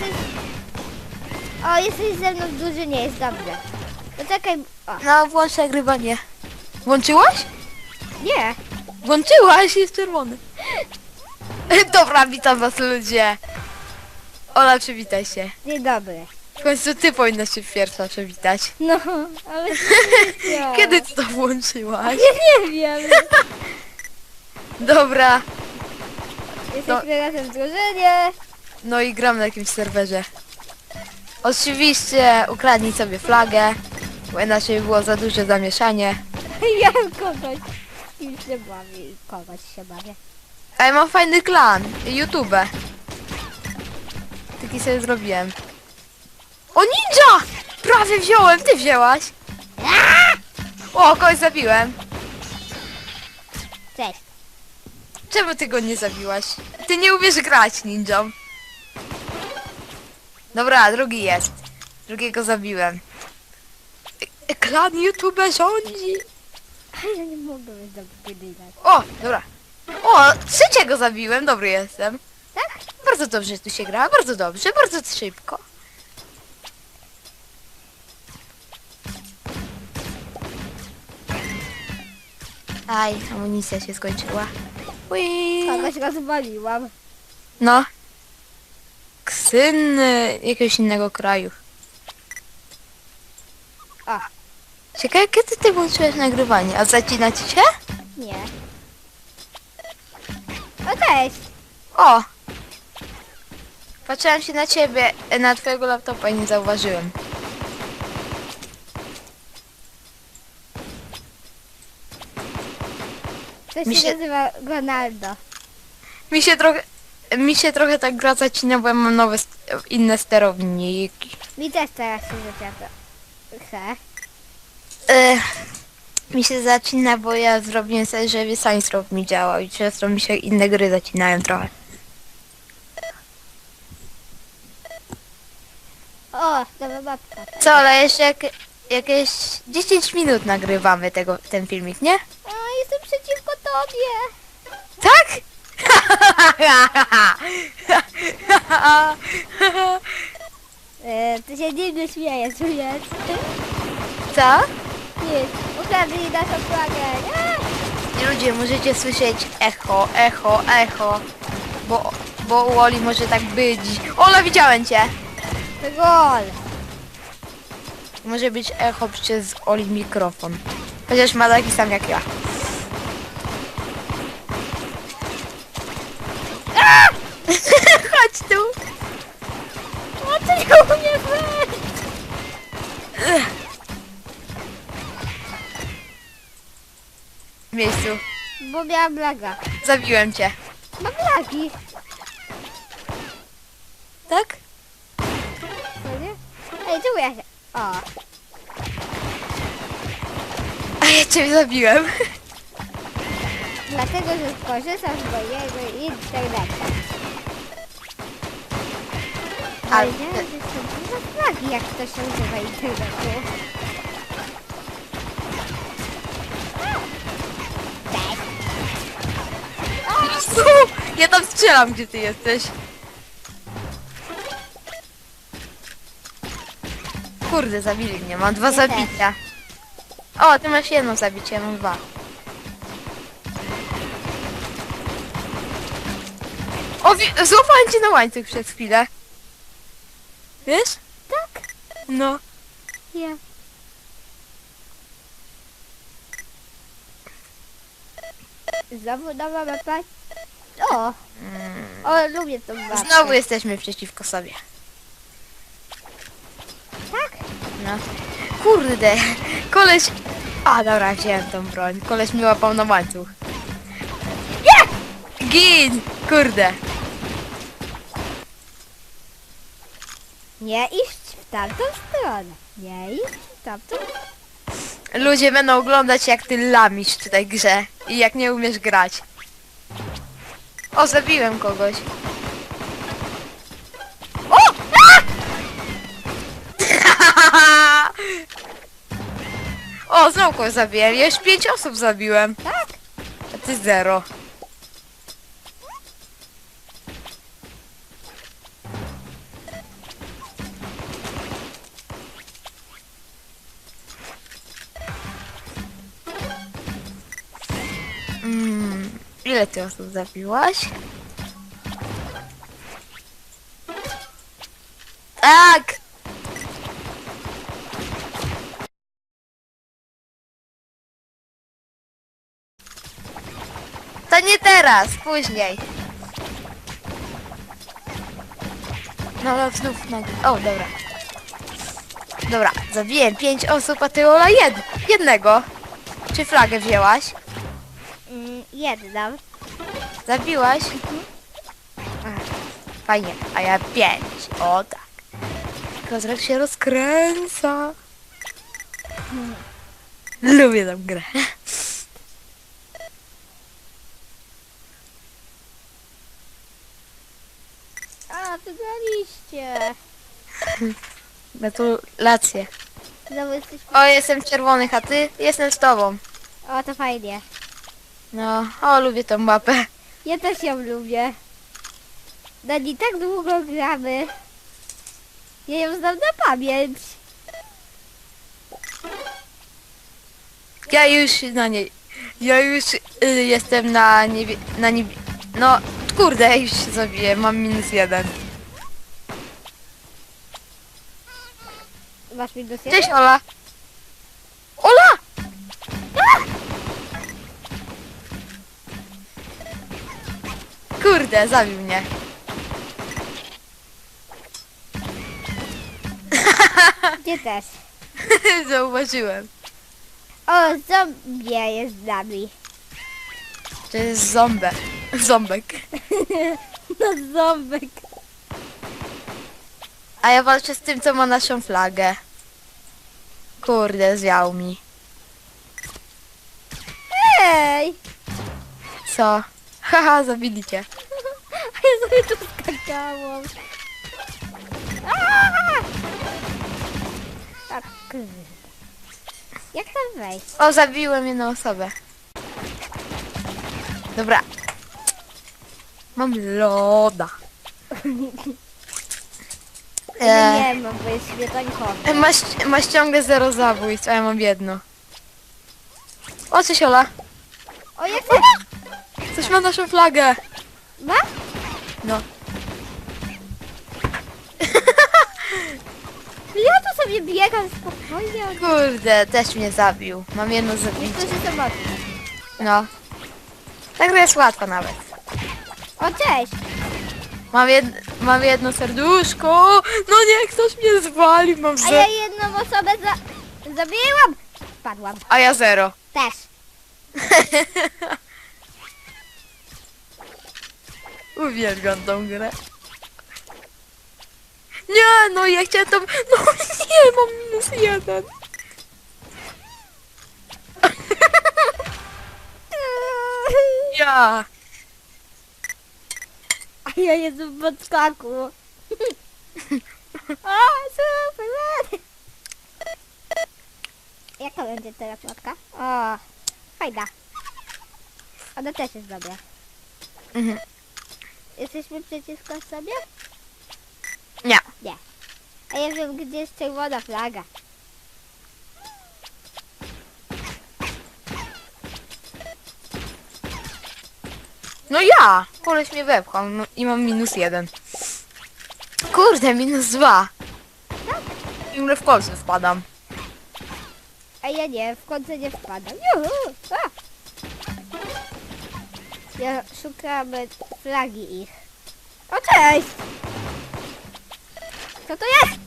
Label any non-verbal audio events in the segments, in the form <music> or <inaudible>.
jesteś... O, jesteś ze mną w drużynie, jest dobrze. Poczekaj, o, No, włącz nagrywanie. Włączyłaś? nie. Włączyłaś, jest czerwony. <laughs> Dobra, witam was ludzie. Ola, przywitaj się. Dzień dobry. W końcu ty powinnaś się pierwsza przywitać. No, ale... <laughs> Kiedy ty to włączyłaś? Ja nie wiem. <laughs> Dobra, Jesteśmy razem w drużynie. No i gram na jakimś serwerze. Oczywiście ukradnij sobie flagę, bo inaczej by było za duże zamieszanie. <laughs> Ja kogoś... Kim się bawię, kogoś się bawię. Ja mam fajny klan, YouTube. Taki sobie zrobiłem. O ninja! Prawie wziąłem, ty wzięłaś. O, kogoś zabiłem. Cześć. Czemu ty go nie zabiłaś? Ty nie umiesz grać ninją. Dobra, drugi jest. Drugiego zabiłem. Klan YouTube rządzi. Ja nie mogę być dobry. O, dobra. O, trzeciego zabiłem, dobry jestem. Tak? Bardzo dobrze tu się gra, bardzo dobrze, bardzo szybko. Aj, amunicja się skończyła. Ui. Kogoś rozwaliłam. No. Syn y, jakiegoś innego kraju. A. Ciekawe, kiedy ty włączyłeś nagrywanie? A zacina ci się? Nie. O, cześć. O! Patrzyłem się na ciebie, e, na twojego laptopa i nie zauważyłem. To się- nazywa Ronaldo. Mi się trochę... Mi się trochę tak gra zacina, bo ja mam nowe, inne sterowniki. Mi też teraz się zaciata. Chcę. E, mi się zacina, bo ja zrobiłem sobie, żeby Saints mi działał i często mi się inne gry zacinają trochę. O, nowa babka. Co, ale jeszcze jak, jakieś 10 minut nagrywamy tego, ten filmik, nie? O, jestem przeciwko tobie. Tak? <laughs> E, ty się dziwnie śmiejesz, czujesz? Co? Nie, ukradli naszą flagę. A! Ludzie, możecie słyszeć echo, echo, echo. Bo, bo u Oli może tak być. Ola, widziałem cię! To gol. Może być echo przez Oli mikrofon. Chociaż ma taki sam jak ja. Miejscu. Bo miałam laga. Zabiłem cię. Mam lagi. Tak? Co nie? Ej, czemu ja się... O, A ja cię zabiłem. dlatego, że skorzystasz z mojego internetu. Ale- Ale nie, są to za flagi, jak to się używa internetu. Ja tam strzelam, gdzie ty jesteś. Kurde, zabili mnie. Mam dwa Ja też. zabicia. O, ty masz jedno zabicie, ja mam dwa. O, wi- złapałem cię na łańcuch przez chwilę. Wiesz? Tak? No. Ja. Znowu nowa mapa. O! O, lubię tą mapę. Znowu jesteśmy przeciwko sobie. Tak? No. Kurde, koleś... A, dobra, wziąłem tą broń. Koleś mnie łapał na łańcuch. Nie! Gin! Kurde. Nie iść w tamtą stronę. Nie iść w tamtą Ludzie będą oglądać jak ty lamisz w tej grze i jak nie umiesz grać. O, zabiłem kogoś. O! A! <laughs> o, znowu kogoś zabiłem. Ja już pięć osób zabiłem. Tak? A ty zero. Ile ty osób zabiłaś? Tak! To nie teraz, później. No ale znów nagle. O, dobra. Dobra, zabiłem pięć osób, a ty Ola jed jednego. Czy flagę wzięłaś? Jedną. Zabiłaś? A, Fajnie, a ja pięć. O tak. Kozrak się rozkręca. Lubię tą grę. A, wygraliście. Gratulacje. Znowu. O, jestem w czerwonych, a ty? Jestem z tobą. O, to fajnie. No, o, lubię tą mapę. Ja też ją lubię. Na nie tak długo gramy. Ja ją znam na pamięć. Ja już na niej. Ja już y, jestem na niebie. Na niebie. No, kurde, już się zabiję, mam minus jeden. Masz minus jeden? Cześć! Ola! Kurde, zabił mnie. Gdzie też? <laughs> Zauważyłem. O, zombie jest z nami. To jest zombie. Ząbek. <laughs> No ząbek. A ja walczę z tym, co ma naszą flagę. Kurde, zwiał mi. Hej! Co? <laughs> Haha, zabili cię. Sobie tu skakałam. Tak. Jak tam wejść? O, zabiłem jedną osobę. Dobra. Mam loda. Ja E, nie mam, bo jest śmietankowy. masz, masz ciągle zero zabójstw, a ja mam jedno. O, cześć Ola. O, jak to? Coś ma naszą flagę. Ma? No. <laughs> Ja tu sobie biegam spokojnie. Kurde, też mnie zabił. Mam jedno zabicie. Niektórzy mocni. No. Ta gra jest łatwa nawet. O, cześć! Mam, jed, mam jedno serduszko. No nie, ktoś mnie zwalił. Mam A ja jedną osobę za... zabiłam! Spadłam. A ja zero. Też. <laughs> Uwielbiam tą grę. Nie, no ja chciałem tą... No nie, mam minus jeden. <laughs> Ja. A ja jestem w podskaku. <laughs> o, super! Jaka będzie teraz matka? O, fajna. Ona też jest dobra. Mhm. Jesteśmy przeciwko sobie? Nie. Nie. A ja wiem, gdzie jest czerwona flaga. No ja. Koleś mnie wepchał no, i mam minus jeden. Kurde, minus dwa. Ciągle w kolce wpadam. A ja nie, w końcu nie wpadam. Juhu! A! Ja szukam flagi ich. O, cześć! Co to jest?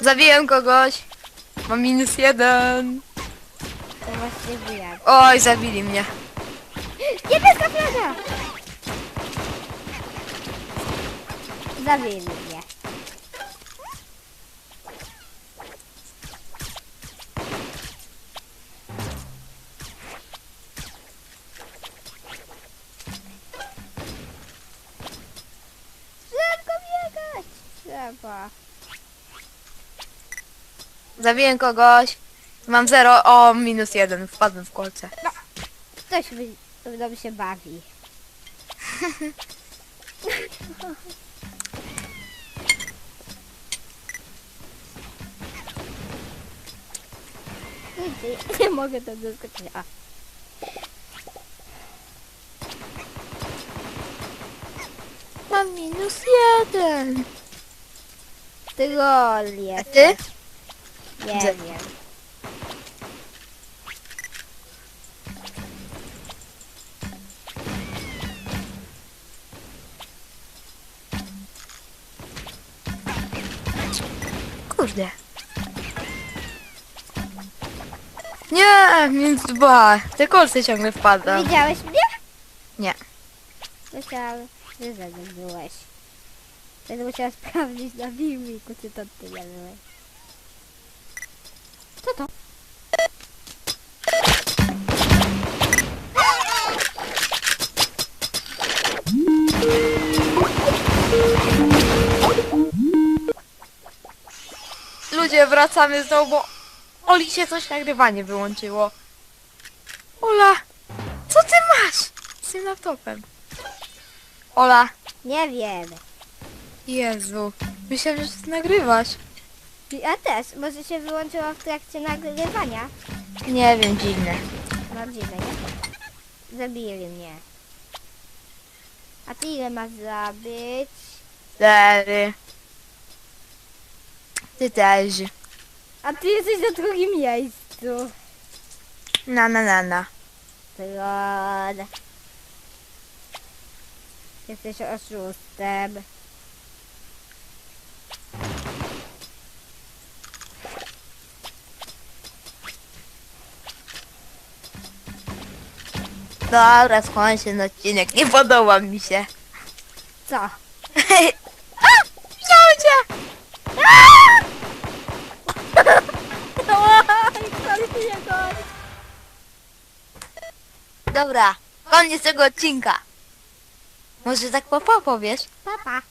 Zabiłem kogoś. Mam minus jeden. To właśnie wiem. Oj, zabili mnie. Niebieska flaga! Zabili Trzeba. Zabiłem kogoś. Mam zero. O, minus jeden. Wpadłem w kolce. Ktoś mi, mną się bawi. <laughs> Nie mogę tam doskoczyć. A, Mam minus jeden. Troll A jest. ty? Nie Gdzie? wiem. Kurde. Nie, minus dwa. Te kolce ciągle wpadam. Widziałeś mnie? Nie. Myślałam, że ze mną byłeś. Będę musiała sprawdzić na filmiku, czy to ty nie byłeś. Co to? Ludzie, wracamy znowu, bo Oli się coś nagrywanie wyłączyło. Ola, co ty masz z tym laptopem? Ola, Nie wiem. Jezu, myślałem, że ty nagrywasz. Ja też. Może się wyłączyła w trakcie nagrywania? Nie wiem, dziwne. No dziwne, nie? Zabili mnie. A ty ile masz zabić? Cztery. Ty też. A ty jesteś na drugim miejscu. Na, na, na, na. Troll. Jesteś oszustem. Dobra, skończę ten odcinek, nie podoba mi się. Co? A! Widziałem cię! Dobra, koniec tego odcinka. Może tak papa powiesz? Papa.